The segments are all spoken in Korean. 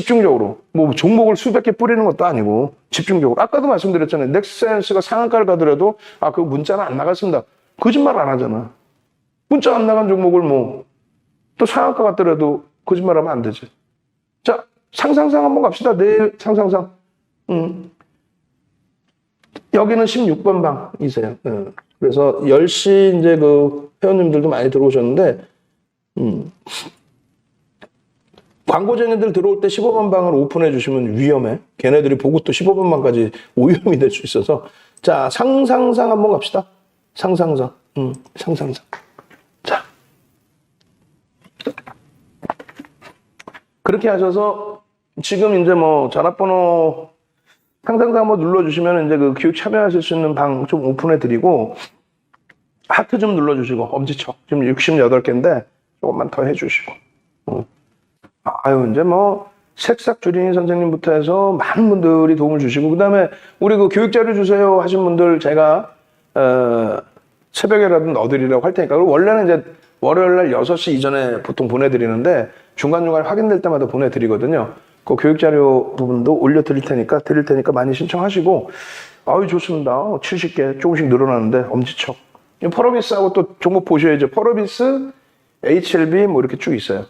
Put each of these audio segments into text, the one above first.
집중적으로 뭐 종목을 수백 개 뿌리는 것도 아니고 집중적으로 아까도 말씀드렸잖아요. 넥센스가 상한가를 가더라도 아 그 문자는 안 나갔습니다. 거짓말 안 하잖아. 문자 안 나간 종목을 뭐 또 상한가 같더라도 거짓말하면 안 되지. 자 상상상 한번 갑시다. 내일 상상상. 음. 여기는 16번 방이세요. 예. 그래서 10시 이제 그 회원님들도 많이 들어오셨는데 음. 광고쟁이들 들어올 때 15번 방을 오픈해 주시면 위험해. 걔네들이 보고 또 15번 방까지 오염이 될 수 있어서. 자, 상상상 한번 갑시다. 상상상. 음, 상상상. 자. 그렇게 하셔서 지금 이제 뭐 전화번호 상상상 한번 눌러주시면 이제 그 교육 참여하실 수 있는 방 좀 오픈해 드리고 하트 좀 눌러주시고 엄지척 지금 68개인데 조금만 더 해주시고 음. 아유 이제 뭐 색삭 주린이 선생님부터 해서 많은 분들이 도움을 주시고 그 다음에 우리 그 교육 자료 주세요 하신 분들 제가 어, 새벽에라도 넣어드리라고 할 테니까 그리고 원래는 이제 월요일 날 6시 이전에 보통 보내드리는데 중간중간 확인될 때마다 보내드리거든요. 그 교육 자료 부분도 올려드릴 테니까 드릴 테니까 많이 신청하시고 아유 좋습니다. 70개 조금씩 늘어나는데 엄지척. 이 퍼러비스하고 또 종목 보셔야죠. 퍼러비스, HLB 뭐 이렇게 쭉 있어요.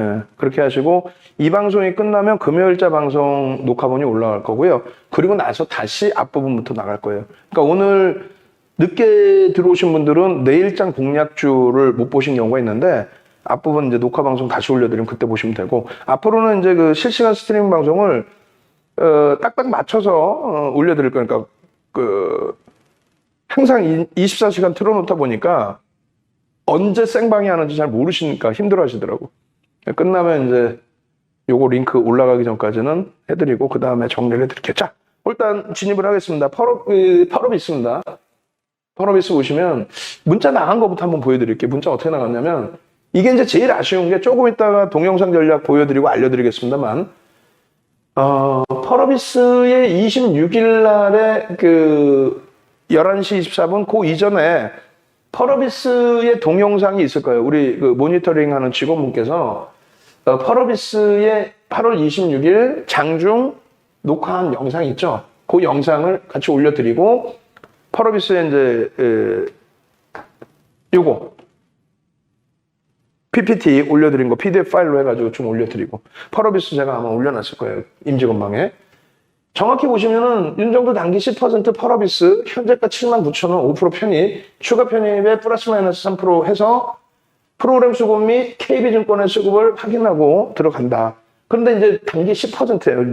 예, 그렇게 하시고 이 방송이 끝나면 금요일자 방송 녹화본이 올라갈 거고요. 그리고 나서 다시 앞부분부터 나갈 거예요. 그러니까 오늘 늦게 들어오신 분들은 내일장 공략주를 못 보신 경우가 있는데 앞부분 이제 녹화 방송 다시 올려드리면 그때 보시면 되고 앞으로는 이제 그 실시간 스트리밍 방송을 어, 딱딱 맞춰서 어, 올려드릴 거니까 그 항상 이- 24시간 틀어놓다 보니까 언제 생방이 하는지 잘 모르시니까 힘들어 하시더라고. 끝나면 이제 요거 링크 올라가기 전까지는 해드리고 그 다음에 정리를 해드릴게요. 자, 일단 진입을 하겠습니다. 펄업, 그, 펄업이 있습니다. 펄업이스 보시면 문자 나간 거부터 한번 보여드릴게요. 문자 어떻게 나갔냐면 이게 이제 제일 아쉬운 게 조금 있다가 동영상 전략 보여드리고 알려드리겠습니다만 어, 펄어비스의 26일 날에 그 11시 24분 그 이전에 펄어비스의 동영상이 있을 거예요. 우리 그 모니터링 하는 직원분께서 어, 펄어비스의 8월 26일 장중 녹화한 영상 있죠? 그 영상을 같이 올려드리고 펄어비스의 이제 에, 요거 PPT 올려드린 거 PDF 파일로 해가지고 좀 올려드리고 펄어비스 제가 아마 올려놨을 거예요 임직원방에 정확히 보시면은 윤정도 단기 10% 펄어비스 현재가 7만 9천 원 5% 편입 추가 편입에 플러스 마이너스 3% 해서 프로그램 수급 및 KB증권의 수급을 확인하고 들어간다. 그런데 이제 단기 10%예요.